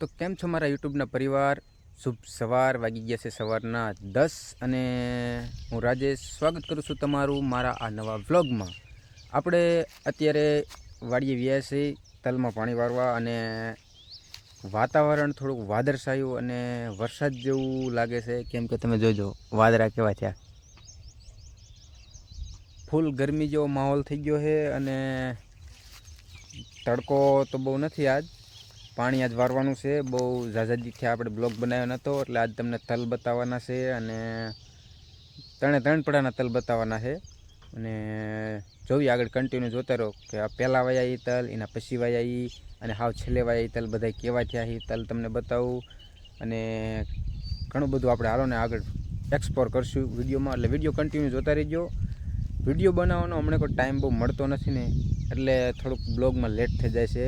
તો કેમ છો મારા યુટ્યુબના પરિવાર? શુભ સવાર, વાગી ગયા છે સવારના દસ અને હું રાજેશ. સ્વાગત કરું છું તમારું મારા આ નવા વ્લોગમાં. આપણે અત્યારે વાડીએ વ્યા છીએ તલમાં પાણી વારવા અને વાતાવરણ થોડુંક વાદળછાયું અને વરસાદ જેવું લાગે છે. કેમ કે તમે જોજો, વાદળા કેવા થયા. ફૂલ ગરમી જેવો માહોલ થઈ ગયો છે અને તડકો તો બહુ નથી આજ. પાણી આજ વારવાનું છે. બહુ ઝાઝાજીથી આપણે બ્લોગ બનાવ્યો નહોતો, એટલે આજ તમને તલ બતાવવાના છે અને ત્રણે ત્રણ પડાના તલ બતાવવાના છે. અને જોઈએ આગળ કન્ટિન્યુ જોતા રહો કે આ પહેલાં વાયા એ તલ, એના પછી વાયા એ અને હાવ છેલ્લે વાયા એ તલ બધા કેવા થયા એ તલ તમને બતાવું. અને ઘણું બધું આપણે હાલોને આગળ એક્સપ્લોર કરશું વિડીયોમાં. એટલે વીડિયો કન્ટિન્યુ જોતા રહેજો. વીડિયો બનાવવાનો હમણાં કોઈ ટાઈમ બહુ મળતો નથી ને, એટલે થોડુંક બ્લોગમાં લેટ થઈ જાય છે.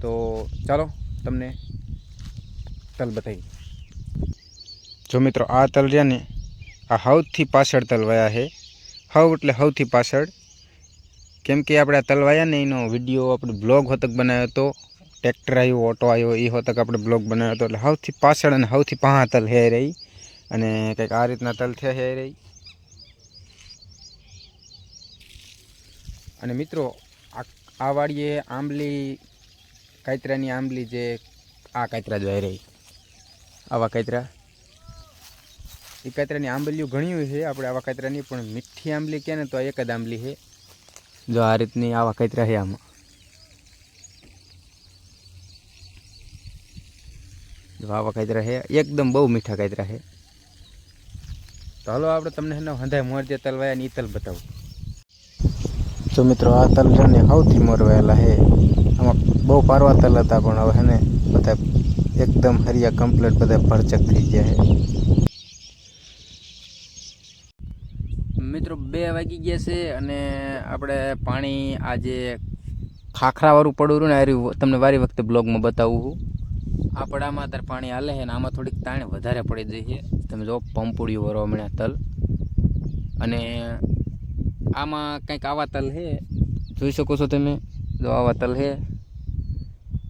તો ચાલો તમને તલ બતાવી. જો મિત્રો આ તલ રહ્યા ને, આ હવથી પાછળ તલ વયા છે. હવ એટલે હવથી પાછળ. કેમ કે આપણે આ તલ વાયા ને, એનો વીડિયો આપણે બ્લોગ હોતક બનાવ્યો હતો ટ્રેક્ટર આવ્યો, ઓટો આવ્યો, એ હોતક આપણે બ્લોગ બનાવ્યો હતો એટલે હવથી પાછળ અને હવથી પહા તલ હે રહી. અને કંઈક આ રીતના તલ થયા હે રહી. અને મિત્રો, આ આ વાડીએ આંબલી કાતરાની આંબલી જે આ કાતરા જોઈ રહી. આવા કાતરા. એ કાતરાની આંબલીઓ ઘણી છે, આપણે આવા કાતરાની પણ મીઠી આંબલી કહે ને તો એક જ આંબલી છે. જો આ રીતની આવા કાતરા છે આમાં. જો આવા કાતરા છે, એકદમ બહુ મીઠા કાતરા છે. તો હાલો આપણે તમને એનો હંધાય મોર તલવાયા ને તલ બતાવું. તો મિત્રો, આ તલ છે ને સૌથી મોરવાયેલા છે. બહુ પારવા તલ હતા પણ હવે ને બધા એકદમ હરિયા કમ્પ્લીટ બધા ભરચક થઈ ગયા છે મિત્રો, બે વાગી ગયા છે અને આપણે પાણી આજે ખાખરાવાળું પડું રહ્યું ને, આ તમને વારી વખતે બ્લોગમાં બતાવું હું. આ પડામાં અત્યારે પાણી હાલે છે ને, આમાં થોડીક તાણ વધારે પડી જઈ છે. તમે જો પંપુડીઓ વરવા મળ્યા તલ. અને આમાં કંઈક આવા તલ છે. જોઈ શકો છો તમે? જો આવા તલ છે.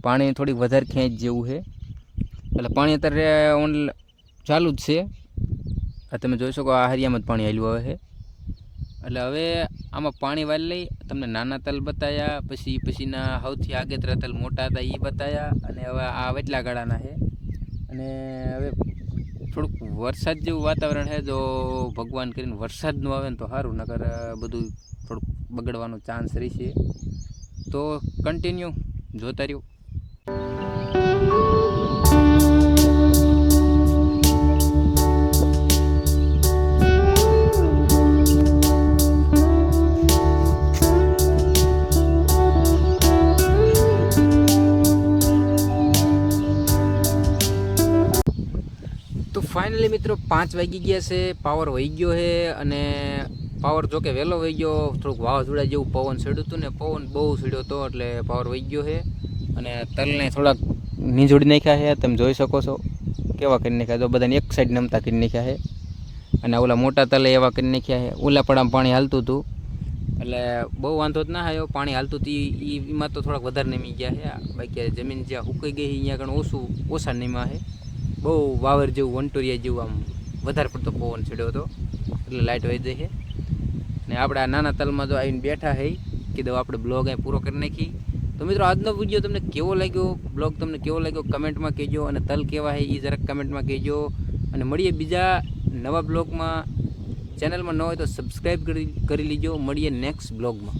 પાણી થોડીક વધારે ખેંચ જેવું છે. એટલે પાણી અત્યારે ઓન ચાલુ જ છે. આ તમે જોઈ શકો, આ હરિયામાં જ પાણી હાલ્યું આવે છે એટલે હવે આમાં પાણી વાળી લઈ, તમને નાના તલ બતાવ્યા પછી પછીના સૌથી આગેતરા તલ મોટા હતા એ બતાવ્યા અને હવે આ વચલા ગાળાના છે. અને હવે થોડુંક વરસાદ જેવું વાતાવરણ છે, જો ભગવાન કરીને વરસાદ ન આવે ને તો સારું, નકર બધું થોડુંક બગડવાનો ચાન્સ રહેશે. તો કન્ટિન્યુ જોતા રહ્યો. ફાઇનલી મિત્રો પાંચ વાગી ગયા છે પાવર વહી ગયો છે અને પાવર જો કે વહેલો વહી ગયો, થોડુંક વાવાઝોડા જેવું પવન ચડ્યું હતું ને પવન બહુ ચડ્યો હતો એટલે પાવર વહી ગયો છે. અને તલને થોડાક નીંજોડી નાખ્યા છે, તમે જોઈ શકો છો કેવા કરી નાખ્યા તો બધાને એક સાઈડ નમતા કરી નાખ્યા છે. અને ઓલા મોટા તલે એવા કરી નાખ્યા છે. ઓલા પડામાં પાણી હાલતું હતું. એટલે બહુ વાંધો જ ના આવ્યો, પાણી હાલતું હતું એમાં તો થોડાક વધારે નમી ગયા છે. બાકી જમીન જ્યાં સુકાઈ ગઈ અહીંયા આગળ ઓછું ઓછા નમ્યા છે. બહુ વાવર જેવું, વંટોરિયા જેવું આમ વધારે પડતો પવન ચડ્યો હતો. એટલે લાઇટ વહી જાય છે. ને આપણે આ નાના તલમાં જો આવીને બેઠા છે કીધું આપણે બ્લોગ અહીં પૂરો કરી નાખી. તો મિત્રો, આજનો વીડિયો તમને કેવો લાગ્યો? બ્લોગ તમને કેવો લાગ્યો? કમેન્ટમાં કહેજો અને તલ કેવા છે એ જરાક કમેન્ટમાં કહેજો. અને મળીએ બીજા નવા બ્લોગમાં ચેનલમાં ન હોય તો સબસ્ક્રાઈબ કરી કરી લીજો. મળીએ નેક્સ્ટ બ્લોગમાં